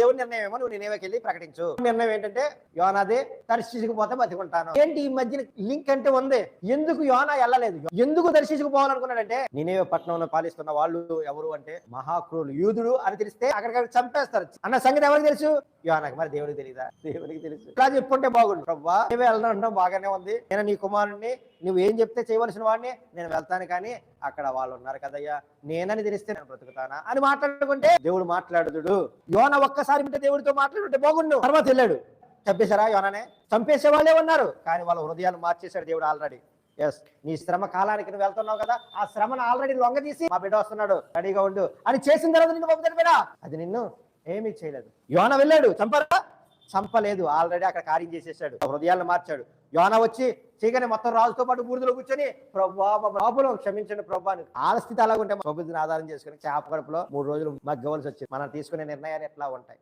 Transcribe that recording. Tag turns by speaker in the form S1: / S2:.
S1: దేవుని నిర్ణయం ఏమో నువ్వు నేనేవకి వెళ్ళి ప్రకటించు. నిర్ణయం ఏంటంటే యోనాదే దర్శించుకుపోతే బతికుంటాను. ఏంటి ఈ మధ్యన లింక్ అంటే ఉంది? ఎందుకు యోనా వెళ్ళలేదు? ఎందుకు దర్శించుకు పోవాలనుకున్నాడంటే నేనేవే పట్టణంలో పాలిస్తున్న వాళ్ళు ఎవరు అంటే మహాక్రూలు యూదుడు అని తెలిస్తే అక్కడికి చంపేస్తారు. అన్న సంగతి ఎవరికి తెలుసు? యోనాకి. మరి దేవుడికి తెలియదా దేవుడికి తెలుసు. ఇలా చెప్పుంటే బాగుండు. ప్రభా నువ్వే వెళ్ళడం బాగానే ఉంది. నేను నీ కుమారుణ్ణి నువ్వు ఏం చెప్తే చేయవలసిన వాడిని నేను వెళ్తాను కానీ అక్కడ వాళ్ళు ఉన్నారు కదయ్యా. నేనని తెలిస్తే నేను బ్రతుకుతానా? అని మాట్లాడుకుంటే దేవుడు మాట్లాడుతుడు యోన ఒక్కసారి ఉంటే దేవుడితో మాట్లాడుంటే బాగుండు. తర్వాత వెళ్ళాడు. చంపేశారా యోననే? చంపేసే వాళ్ళే ఉన్నారు. కానీ వాళ్ళ హృదయాలు మార్చేశాడు దేవుడు ఆల్రెడీ. ఎస్ నీ శ్రమ కాలానికి నువ్వు వెళ్తున్నావు కదా ఆ శ్రమను ఆల్రెడీ లొంగ తీసి మా బిడ్డ వస్తున్నాడు. రెడీగా ఉండు. అని చేసిన తర్వాత నిన్ను పంపుతాడు బిడ్డ. అది నిన్ను ఏమీ చేయలేదు. యోన వెళ్ళాడు. చంపరా? చంపలేదు. ఆల్రెడీ అక్కడ కార్యం చేసేసాడు. హృదయాలను మార్చాడు. యోన వచ్చి చీకని మొత్తం రాజుతో పాటు బూడిదలో కూర్చొని ప్రభా క్షమించండి ప్రభాని ఆల స్థితి అలాగుంటే ప్రభుత్వం ఆధారం చేసుకుని చేప కడుపులో మూడు రోజులు మగ్గవలసి వచ్చింది. మనం తీసుకునే నిర్ణయాలు ఎట్లా ఉంటాయి?